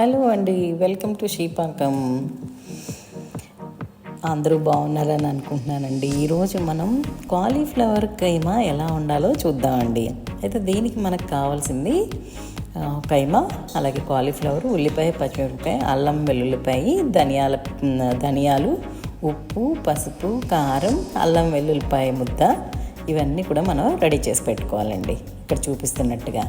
Hello అండి welcome to శ్రీపాకం. అందరూ బాగున్నారని అనుకుంటున్నానండి. ఈరోజు మనం కాలీఫ్లవర్ కైమా ఎలా ఉండాలో చూద్దామండి. అయితే దీనికి మనకు కావాల్సింది కైమా అలాగే కాలీఫ్లవర్ ఉల్లిపాయ పచ్చిమిరపకాయ అల్లం వెల్లుల్లిపాయ ధనియాల ధనియాలు ఉప్పు పసుపు కారం అల్లం వెల్లుల్లిపాయ ముద్ద ఇవన్నీ కూడా మనం రెడీ చేసి పెట్టుకోవాలండి. ఇక్కడ చూపిస్తున్నట్టుగా.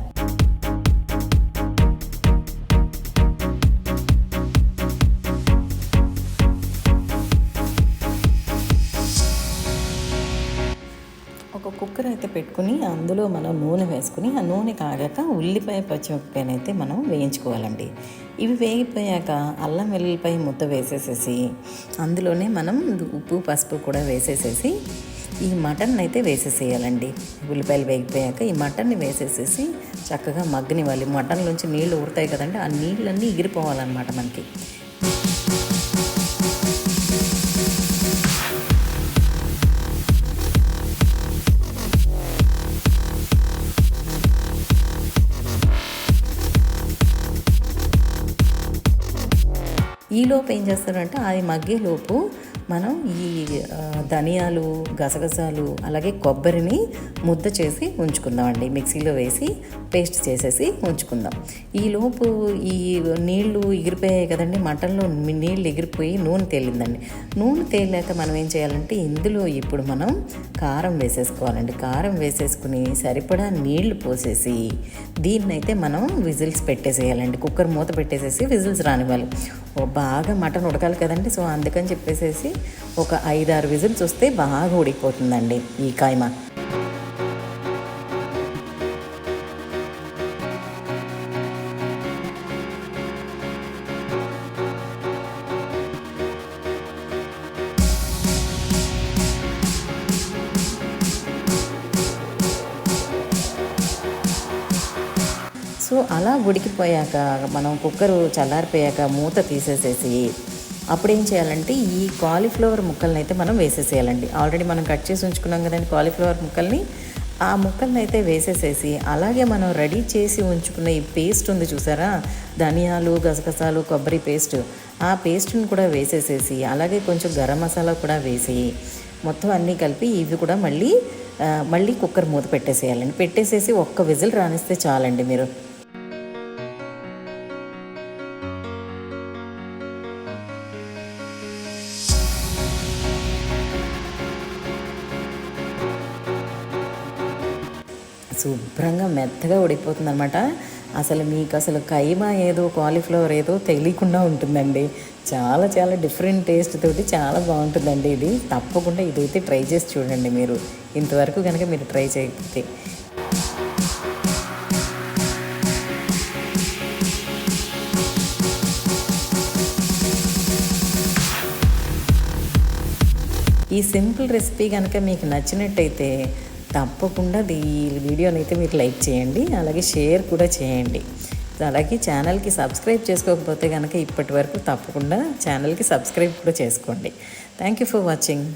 ఒక కుక్కర్ అయితే పెట్టుకుని అందులో మనం నూనె వేసుకుని ఆ నూనె కాగాక ఉల్లిపాయ పచ్చిమిరపకాయని అయితే మనం వేయించుకోవాలండి. ఇవి వేగిపోయాక అల్లం వెల్లుల్లిపాయ ముద్ద వేసేసేసి అందులోనే మనం ఉప్పు పసుపు కూడా వేసేసేసి ఈ మటన్ అయితే వేసేసేయాలండి. ఉల్లిపాయలు వేగిపోయాక ఈ మటన్ని వేసేసేసి చక్కగా మగ్గనివ్వాలి. మటన్లోంచి నీళ్ళు ఊరుతాయి కదండి ఆ నీళ్ళన్నీ ఎగిరిపోవాలన్నమాట మనకి. ఈ లోపు ఏం చేస్తారంటే అది మగ్గే లోపు మనం ఈ ధనియాలు గసగసాలు అలాగే కొబ్బరిని ముద్ద చేసి ఉంచుకుందామండి. మిక్సీలో వేసి పేస్ట్ చేసేసి ఉంచుకుందాం. ఈలోపు ఈ నీళ్ళు ఎగిరిపోయాయి కదండి. మటన్లో నీళ్ళు ఎగిరిపోయి నూనె తేలిందండి. నూనె తేలాక మనం ఏం చేయాలంటే ఇందులో ఇప్పుడు మనం కారం వేసేసుకోవాలండి. కారం వేసేసుకుని సరిపడా నీళ్ళు పోసేసి దీన్నైతే మనం విజిల్స్ పెట్టేసేయాలండి. కుక్కర్ మూత పెట్టేసేసి విజిల్స్ రానివ్వాలి. బాగా మటన్ ఉడకాలి కదండి. సో అందుకని చెప్పేసేసి ఒక ఐదారు విజిల్స్ వస్తే బాగా ఉడికిపోతుందండి ఈ కాయమ. సో అలా ఉడికిపోయాక మనం కుక్కరు చల్లారిపోయాక మూత తీసేసేసి అప్పుడు ఏం చేయాలంటే ఈ కాలీఫ్లవర్ ముక్కల్ని అయితే మనం వేసేసేయాలండి. ఆల్రెడీ మనం కట్ చేసి ఉంచుకున్నాం కదండి కాలీఫ్లవర్ ముక్కల్ని. ఆ ముక్కల్ని అయితే వేసేసేసి అలాగే మనం రెడీ చేసి ఉంచుకున్న ఈ పేస్ట్ ఉంది చూసారా? ధనియాలు గసగసాలు కొబ్బరి పేస్ట్ ఆ పేస్ట్ని కూడా వేసేసేసి అలాగే కొంచెం గరం మసాలా కూడా వేసి మొత్తం అన్నీ కలిపి ఇవి కూడా మళ్ళీ మళ్ళీ కుక్కర్ మూత పెట్టేసేయాలండి. పెట్టేసేసి ఒక్క విజిల్ రానిస్తే చాలండి మీరు. శుభ్రంగా మెత్తగా ఉడికిపోతుంది అనమాట అసలు మీకు అసలు కైమా ఏదో కాలీఫ్లవర్ ఏదో తెలియకుండా ఉంటుందండి. చాలా చాలా డిఫరెంట్ టేస్ట్ తోటి చాలా బాగుంటుందండి ఇది. తప్పకుండా ఇదైతే ట్రై చేసి చూడండి మీరు. ఇంతవరకు కనుక మీరు ట్రై చేయకపోతే. ఈ సింపుల్ రెసిపీ కనుక మీకు నచ్చినట్టయితే తప్పకుండా దీ- ఈ వీడియోని అయితే మీరు లైక్ చేయండి అలాగే షేర్ కూడా చేయండి. అలాగే ఛానల్కి సబ్స్క్రైబ్ చేసుకోకపోతే కనుక ఇప్పటి వరకు తప్పకుండా ఛానల్కి సబ్స్క్రైబ్ కూడా చేసుకోండి. Thank you for watching.